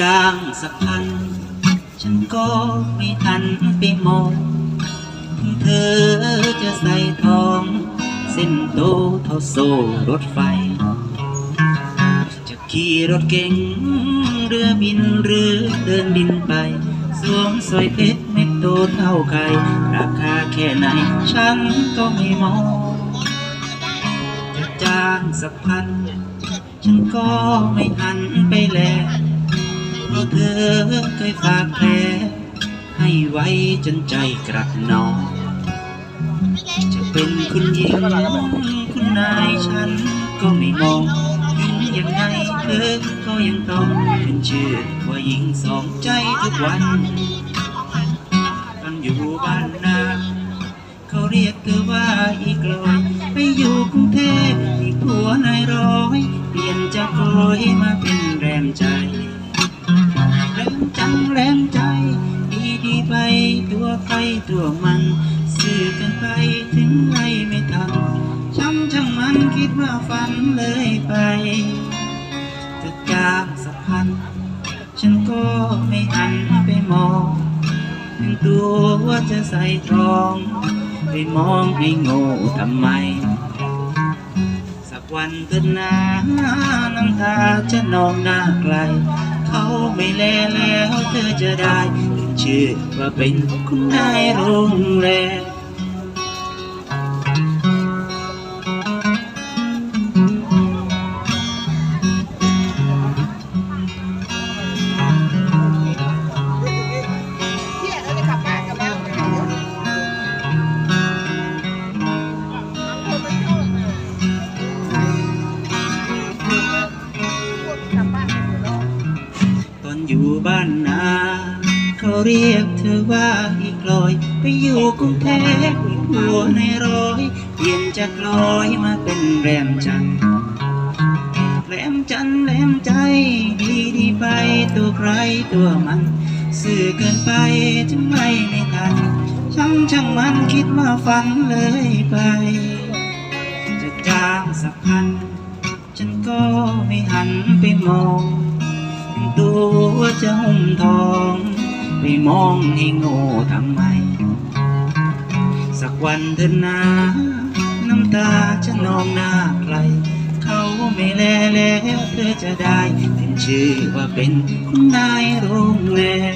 จ้างสักพัน ฉันก็ไม่ทันไปมอง เธอจะใส่ทอง เส้นโตเท่าโซ่รถไฟ จะขี่รถเก๋งเรือบินหรือเดินบินไป สวมสร้อยเพชรเม็ดโตเท่าไข่ราคาแค่ไหน ฉันก็ไม่มองจะจ้างสักพัน ฉันก็ไม่หันไปแล เพราะเธอเคยฝากแผลให้ไว้จนใจกระนอง จะเป็นคุณหญิงคุณนายฉันก็ไม่มองหญิงยังไงเธอก็ยังต้องขึ้นชื่อว่าหญิงสองใจทุกวันตอนอยู่บ้านนาเขาเรียกเธอว่าอีกลอยไปอยู่กรุงเทพมีผัวนายร้อย เปลี่ยนจากลอยมาเป็นแรมใจ ตัวใครตัวมันสื่อกันไปถึงไรไม่ทันช้ำช่างมันคิดว่าฝันเลยไปจะจากสักพัน ฉันก็ไม่หันไปมองถึงตัวว่าจะใส่ทอง ไปมองให้โง่ทำไม สักวันเถิดนาน้ำตาจะนองหน้าไกล เขา แลแล้วเธอจะได้ขึ้นชื่อว่าเป็นคุณนายโรงแรม อยู่บ้านนาเขาเรียกเธอว่าอีกลอย ไปอยู่กรุงเทพหัวในร้อยเปลี่ยนจากลอยมาเป็นแรมจันแรมจันแรมใจดีดีไปตัวใครตัวมันสื่อเกินไปจึงไม่ไม่ทันช่างช่างมันคิดว่าฝันเลยไป จะจ้างสักพัน ฉันก็ไม่หันไปมอง ตัวจะหุ่มทอง ไม่มองให้โง่ทำไม สักวันเถิดนาน้ำตาจะนองหน้าใคร เขาไม่แลแล้วเธอจะได้ เป็นชื่อว่าเป็นคุณนายโรงแรม